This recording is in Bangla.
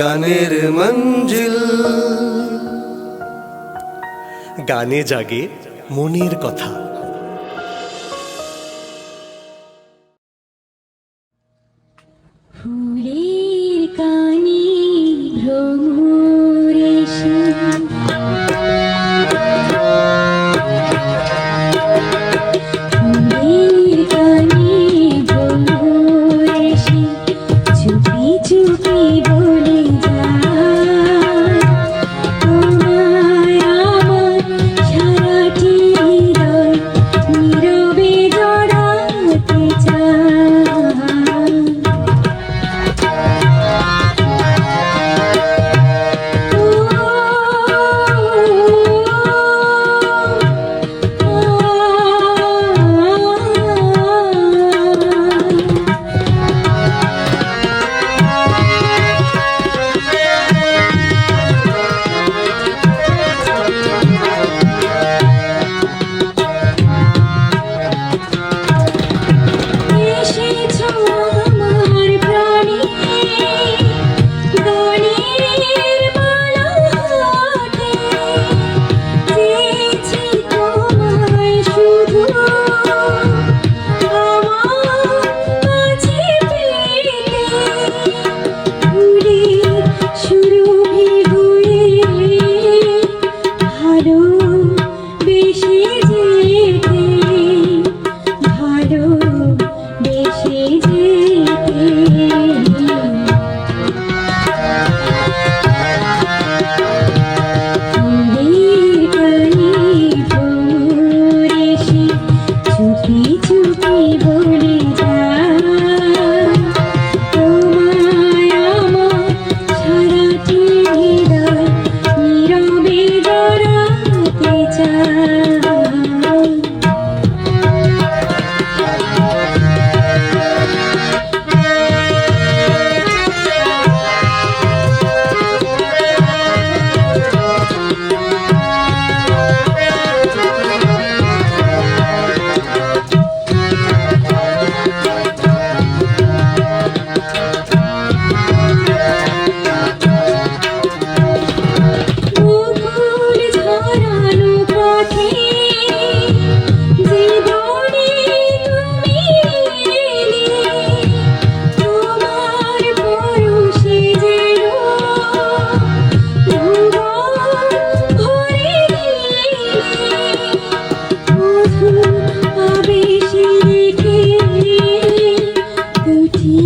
গানের মঞ্জিল। গানে জাগে মনের কথা। ফুলের কানে ভ্রমর এসে করা যায়